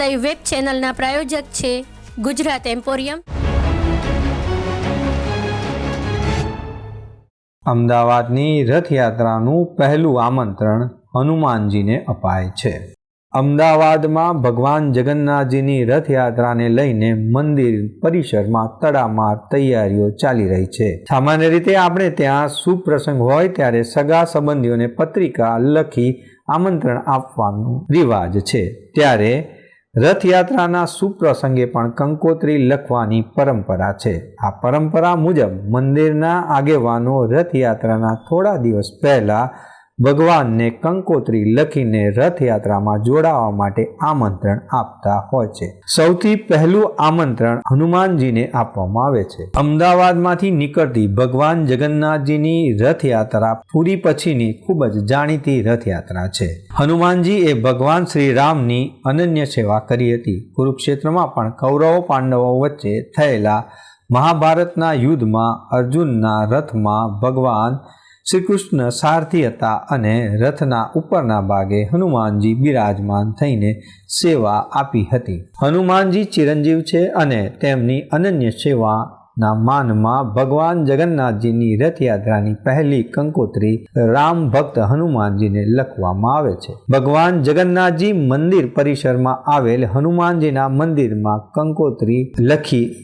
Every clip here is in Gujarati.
લાઈવ વેબ ચેનલના પ્રાયોજક છે ગુજરાત એમ્પોરિયમ અમદાવાદની રથયાત્રાનું પહેલું આમંત્રણ હનુમાનજીને અપાય છે. અમદાવાદમાં ભગવાન જગન્નાથજીની રથયાત્રાને લઈને મંદિર પરિસરમાં તડામાર તૈયારીઓ ચાલી રહી છે. સામાન્ય રીતે આપણે ત્યાં શુભ પ્રસંગ હોય ત્યારે સગા સંબંધીઓને પત્રિકા લખી આમંત્રણ આપવાનું રિવાજ છે. ત્યારે રથયાત્રાના સુપ્રસંગે પણ કંકોત્રી લખવાની પરંપરા છે. આ પરંપરા મુજબ મંદિરના આગેવાનો રથયાત્રાના થોડા દિવસ પહેલા ભગવાનને કંકોત્રી લખીને રથયાત્રામાં જોડાવા માટે આમંત્રણ આપતા હોય છે. સૌથી પહેલું આમંત્રણ હનુમાનજીને આપવામાં આવે છે. અમદાવાદમાંથી નીકળતી ભગવાન જગન્નાથજીની રથયાત્રા પૂરી પછીની ખૂબ જ જાણીતી રથયાત્રા છે. હનુમાનજી એ ભગવાન શ્રી રામની અનન્ય સેવા કરી હતી. કુરુક્ષેત્રમાં પણ કૌરવો પાંડવો વચ્ચે થયેલા મહાભારતના યુદ્ધમાં અર્જુનના રથમાં ભગવાન શ્રી કૃષ્ણ સારથી હતા અને રથના ઉપરના ભાગે હનુમાનજી બિરાજમાન થઈને સેવા આપી હતી. હનુમાનજી ચિરંજીવ છે અને તેમની અનન્ય સેવાના માનમાં ભગવાન જગન્નાથજીની રથયાત્રાની પહેલી કંકોત્રી રામ ભક્ત હનુમાનજીને લખવામાં આવે છે. ભગવાન જગન્નાથજી મંદિર પરિસરમાં આવેલ હનુમાનજીના મંદિરમાં કંકોત્રી લખી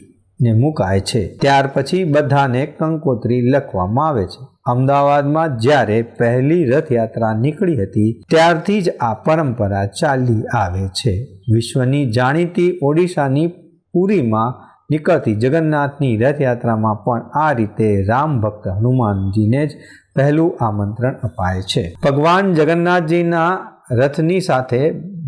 ને મુકાય છે. ત્યાર પછી બધાને કંકોત્રી લખવામાં આવે છે. અમદાવાદમાં જ્યારે પહેલી રથયાત્રા નીકળી હતી, ત્યારથી જ આ પરંપરા ચાલી આવે છે. વિશ્વની જાણીતી ઓડિશાની પુરીમાં નીકળતી જગન્નાથની રથયાત્રામાં પણ આ રીતે રામ ભક્ત હનુમાનજીને જ પહેલું આમંત્રણ અપાય છે. ભગવાન જગન્નાથજીના રથની સાથે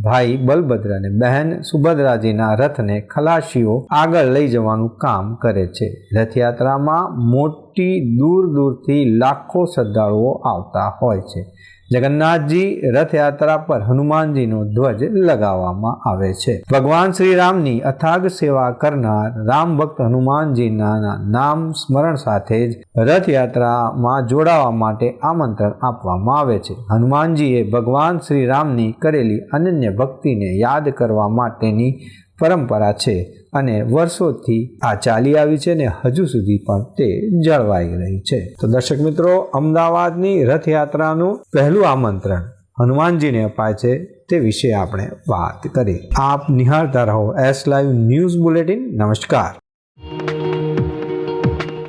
ભાઈ બલભદ્ર અને બહેન સુભદ્રાજીના રથને ખલાસીઓ આગળ લઈ જવાનું કામ કરે છે. રથયાત્રામાં મોટી દૂર દૂરથી લાખો શ્રદ્ધાળુઓ આવતા હોય છે. જગન્નાથજી રથયાત્રા પર હનુમાનજીનો ધ્વજ લગાવવામાં આવે છે. ભગવાન શ્રી રામની અથાગ સેવા કરનાર રામ ભક્ત હનુમાનજીના નામ સ્મરણ સાથે જ રથયાત્રામાં જોડાવા માટે આમંત્રણ આપવામાં આવે છે. હનુમાનજીએ ભગવાન શ્રી રામની કરેલી અનન્ય ભક્તિને યાદ કરવા માટેની પરંપરા છે અને વર્ષોથી આ ચાલી આવી છે ને હજુ સુધી પણ તે જળવાઈ રહી છે. તો દર્શક મિત્રો, અમદાવાદની રથયાત્રાનું પહેલું આમંત્રણ હનુમાનજીને અપાય છે તે વિશે આપણે વાત કરી. આપ નિહાળતા રહો એસ લાઈવ ન્યૂઝ બુલેટિન નમસ્કાર.